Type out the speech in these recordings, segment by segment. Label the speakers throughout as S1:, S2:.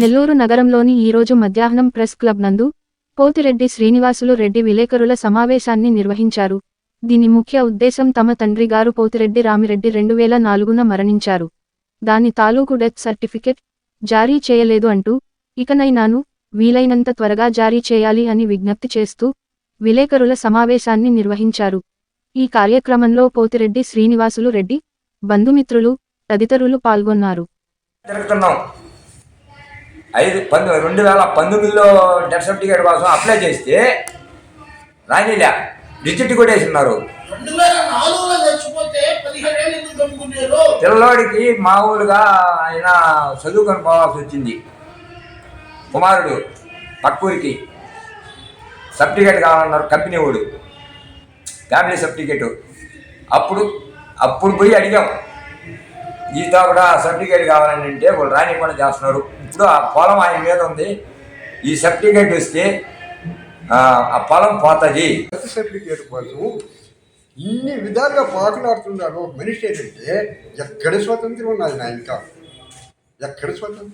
S1: నెల్లూరు నగరంలోని ఈరోజు మధ్యాహ్నం ప్రెస్ క్లబ్ నందు పోతిరెడ్డి శ్రీనివాసులు రెడ్డి విలేకరుల సమావేశాన్ని నిర్వహించారు. దీని ముఖ్య ఉద్దేశం తమ తండ్రి గారు పోతిరెడ్డి రామిరెడ్డి రెండు వేల నాలుగున మరణించారు. దాని తాలూకు డెత్ సర్టిఫికెట్ జారీ చేయలేదు అంటూ ఇకనైనాను వీలైనంత త్వరగా జారీ చేయాలి అని విజ్ఞప్తి చేస్తూ విలేకరుల సమావేశాన్ని నిర్వహించారు. ఈ కార్యక్రమంలో పోతిరెడ్డి శ్రీనివాసులు రెడ్డి బంధుమిత్రులు తదితరులు పాల్గొన్నారు.
S2: ఐదు పంతొమ్మిది రెండు వేల పంతొమ్మిదిలో డెత్ సర్టిఫికేట్ కోసం అప్లై చేస్తే రానిలే. రిజిట్ కూడా వేసినారు పిల్లవాడికి మామూలుగా ఆయన చదువుకొని పోవాల్సి వచ్చింది. కుమారుడు పక్కూరికి సర్టిఫికేట్ కావాలన్నారు కంపెనీ వాడు. Family certificate. అప్పుడు అప్పుడు పోయి అడిగాం. ఈతో కూడా సర్టిఫికేట్ కావాలని అంటే వాళ్ళు రానివ్వకుండా చేస్తున్నారు. ఇప్పుడు ఆ పొలం ఆయన మీద ఉంది. ఈ సర్టిఫికేట్ వస్తే ఆ, పొలం పోతుంది.
S3: సర్టిఫికేట్ కోసం ఇన్ని విధాలుగా పాకులాడుతున్నాడు ఒక మనిషి ఏంటంటే ఎక్కడ స్వతంత్రం ఉన్నది నా ఇంకా ఎక్కడ స్వతంత్రం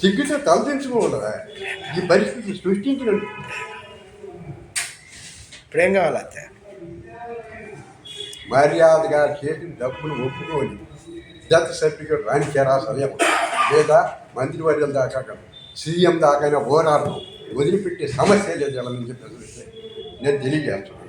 S3: సిగ్గుతో తలదించుకోవాలా ఈ పరిస్థితి సృష్టించిన
S4: ఇప్పుడేం కావాలి అత్తే
S3: మర్యాదగా చేసిన డబ్బులు ఒప్పుకొని డెత్ సర్టిఫికేట్ రానిచారా సమయం లేదా మంత్రివర్యుల దాకా సీఎం దాకైనా పోరాడడం వదిలిపెట్టే సమస్య లేదు ఎలా నుంచి ప్రజలు నేను తెలియజేస్తాను